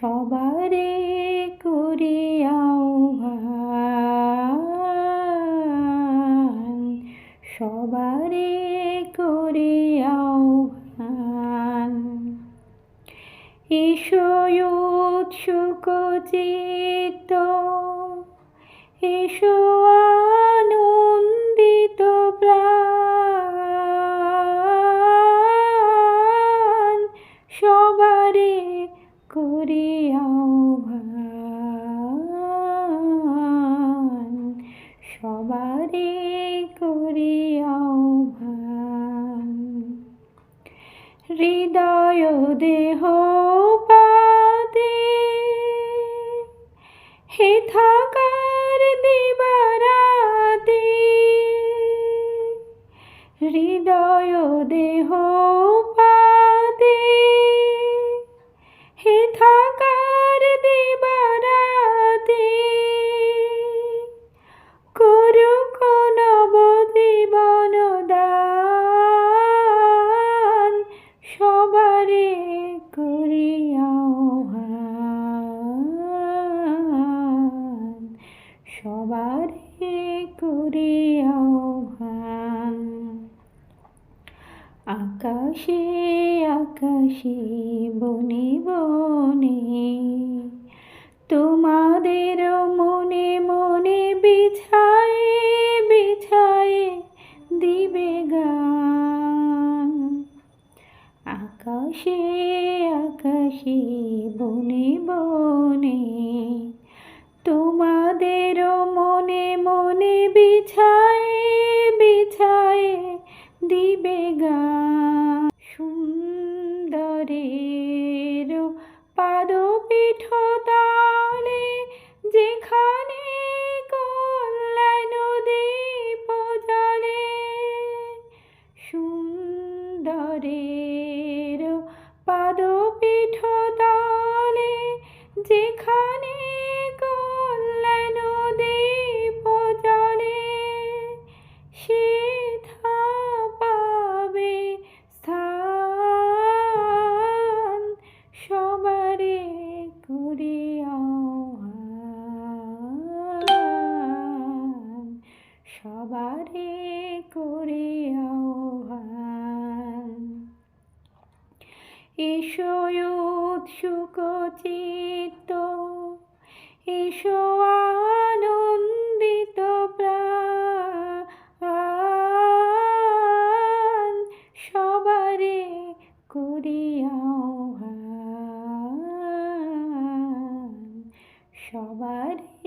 সবারে করিয়াও ভান। সবারে করিয়াও ভান। ঈশোৎসুক চিত্ত এসো আনন্দিত প্রাণ। সবারে করিয়াও ভান সবারে করিয়াও ভান। হৃদয় দেহ পাতে হে থাকার দিবারাতে হৃদয় দেহ ভান আকাশে আকাশে, বনে বনে, তোমাদের মনে মনে বিছায়ে বিছায়ে দিবে গান। আকাশে আকাশে, বনে বনে মনে মনে বিছায়ে বিছায়ে দিবে গা। সুন্দরের পাদপীঠ তালে যেখানে কল্যাণ দীপ জলে সুন্দরের পাদপীঠ তালে যেখানে সবারে করিয়াও ভান এসো উৎসুক চিত্ত আনন্দিত প্রাণ সবারে করিয়াও ভান সবারে